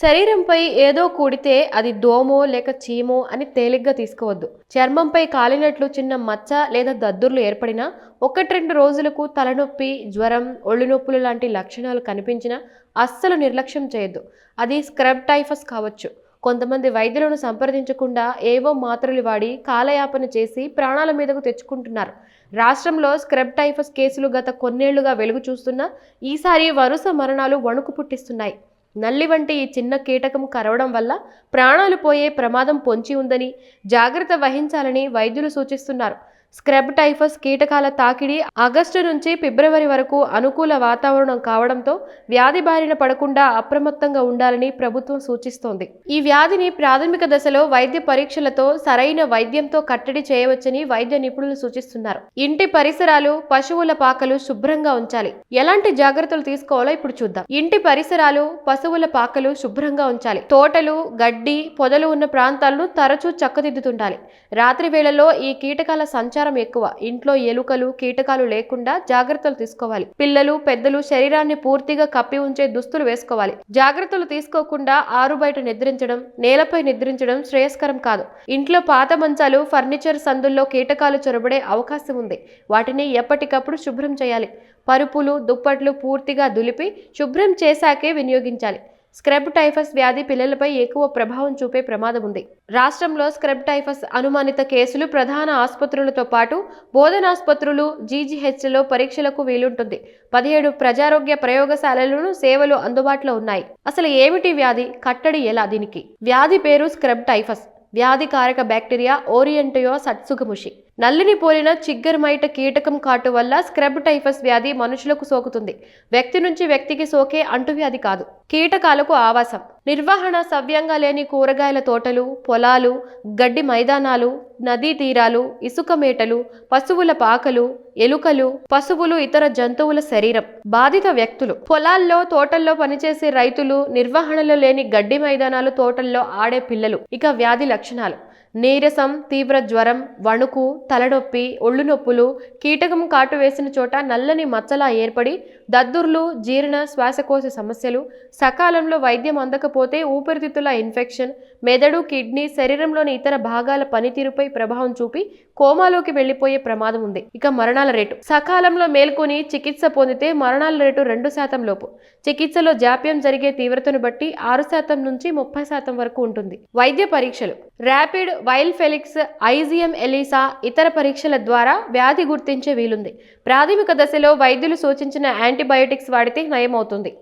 శరీరంపై ఏదో కూడితే అది దోమో లేక చీమో అని తేలిగ్గా తీసుకోవద్దు. చర్మంపై కాలినట్లు చిన్న మచ్చ లేదా దద్దుర్లు ఏర్పడినా ఒకటి రెండు రోజులకు తలనొప్పి జ్వరం ఒళ్ళు నొప్పులు లాంటి లక్షణాలు కనిపించినా అస్సలు నిర్లక్ష్యం చేయొద్దు. అది స్క్రబ్ టైఫస్ కావచ్చు. కొంతమంది వైద్యులను సంప్రదించకుండా ఏవో మాత్రలు వాడి కాలయాపన చేసి ప్రాణాల మీదకు తెచ్చుకుంటున్నారు. రాష్ట్రంలో స్క్రబ్ టైఫస్ కేసులు గత కొన్నేళ్ళుగా వెలుగు చూస్తున్నా ఈసారి వరుస మరణాలు వణుకు పుట్టిస్తున్నాయి. నల్లి వంటి ఈ చిన్న కీటకం కరవడం వల్ల ప్రాణాలు పోయే ప్రమాదం పొంచి ఉందని జాగ్రత్త వహించాలని వైద్యులు సూచిస్తున్నారు. స్క్రబ్ టైఫస్ కీటకాల తాకిడి ఆగస్టు నుంచి ఫిబ్రవరి వరకు అనుకూల వాతావరణం కావడంతో వ్యాధి బారిన పడకుండా అప్రమత్తంగా ఉండాలని ప్రభుత్వం సూచిస్తోంది. ఈ వ్యాధిని ప్రాథమిక దశలో వైద్య పరీక్షలతో సరైన వైద్యంతో కట్టడి చేయవచ్చని వైద్య నిపుణులు సూచిస్తున్నారు. ఇంటి పరిసరాలు పశువుల పాకలు శుభ్రంగా ఉంచాలి. ఎలాంటి జాగ్రత్తలు తీసుకోవాలో ఇప్పుడు చూద్దాం. ఇంటి పరిసరాలు పశువుల పాకలు శుభ్రంగా ఉంచాలి. తోటలు గడ్డి పొదలు ఉన్న ప్రాంతాలను తరచూ చక్కదిద్దుతుండాలి. రాత్రి వేళలో ఈ కీటకాల సంచారం ఎక్కువ. ఇంట్లో ఎలుకలు కీటకాలు లేకుండా జాగ్రత్తలు తీసుకోవాలి. పిల్లలు పెద్దలు శరీరాన్ని పూర్తిగా కప్పి ఉంచే దుస్తులు వేసుకోవాలి. జాగ్రత్తలు తీసుకోకుండా ఆరు బయట నిద్రించడం నేలపై నిద్రించడం శ్రేయస్కరం కాదు. ఇంట్లో పాత మంచాలు ఫర్నిచర్ సందుల్లో కీటకాలు చొరబడే అవకాశం ఉంది. వాటిని ఎప్పటికప్పుడు శుభ్రం చేయాలి. పరుపులు దుప్పట్లు పూర్తిగా దులిపి శుభ్రం చేశాకే వినియోగించాలి. స్క్రబ్ టైఫస్ వ్యాధి పిల్లలపై ఎక్కువ ప్రభావం చూపే ప్రమాదం ఉంది. రాష్ట్రంలో స్క్రబ్ టైఫస్ అనుమానిత కేసులు ప్రధాన ఆసుపత్రులతో పాటు బోధనాసుపత్రులు జీజీహెచ్లో పరీక్షలకు వీలుంటుంది. పదిహేడు ప్రజారోగ్య ప్రయోగశాలలను సేవలు అందుబాటులో ఉన్నాయి. అసలు ఏమిటి వ్యాధి? కట్టడి ఎలా దీనికి? వ్యాధి పేరు స్క్రబ్ టైఫస్. వ్యాధికారక బ్యాక్టీరియా ఓరియంటయో సట్సుగముషి. నల్లిని పోలిన చిగ్గర్మైట కీటకం కాటు వల్ల స్క్రబ్ టైఫస్ వ్యాధి మనుషులకు సోకుతుంది. వ్యక్తి నుంచి వ్యక్తికి సోకే అంటువ్యాధి కాదు. కీటకాలకు ఆవాసం. నిర్వహణ సవ్యంగా లేని కూరగాయల తోటలు పొలాలు గడ్డి మైదానాలు నదీ తీరాలు ఇసుక మేటలు పశువుల పాకలు ఎలుకలు పశువులు ఇతర జంతువుల శరీరం. బాధిత వ్యక్తులు. పొలాల్లో తోటల్లో పనిచేసే రైతులు నిర్వహణలో లేని గడ్డి మైదానాలు తోటల్లో ఆడే పిల్లలు. ఇక వ్యాధి లక్షణాలు. నీరసం తీవ్ర జ్వరం వణుకు తలనొప్పి ఒళ్ళు నొప్పులు కీటకం కాటు వేసిన చోట నల్లని మచ్చలా ఏర్పడి దద్దుర్లు జీర్ణ శ్వాసకోశ సమస్యలు సకాలంలో వైద్యం అందకపోతే ఊపిరితిత్తుల ఇన్ఫెక్షన్ మెదడు కిడ్నీ శరీరంలోని ఇతర భాగాల పనితీరుపై ప్రభావం చూపి కోమాలోకి వెళ్ళిపోయే ప్రమాదం ఉంది. ఇక మరణాల రేటు. సకాలంలో మేల్కొని చికిత్స పొందితే మరణాల రేటు రెండు శాతం లోపు. చికిత్సలో జాప్యం జరిగే తీవ్రతను బట్టి ఆరు శాతం నుంచి ముప్పై శాతం వరకు ఉంటుంది. వైద్య పరీక్షలు. Rapid Weil Felix IgM ELISA ఇతర పరీక్షల ద్వారా వ్యాధి గుర్తించే వీలుంది. ప్రాథమిక దశలో వైద్యులు సూచించిన యాంటీబయోటిక్స్ వాడితే నయమవుతుంది.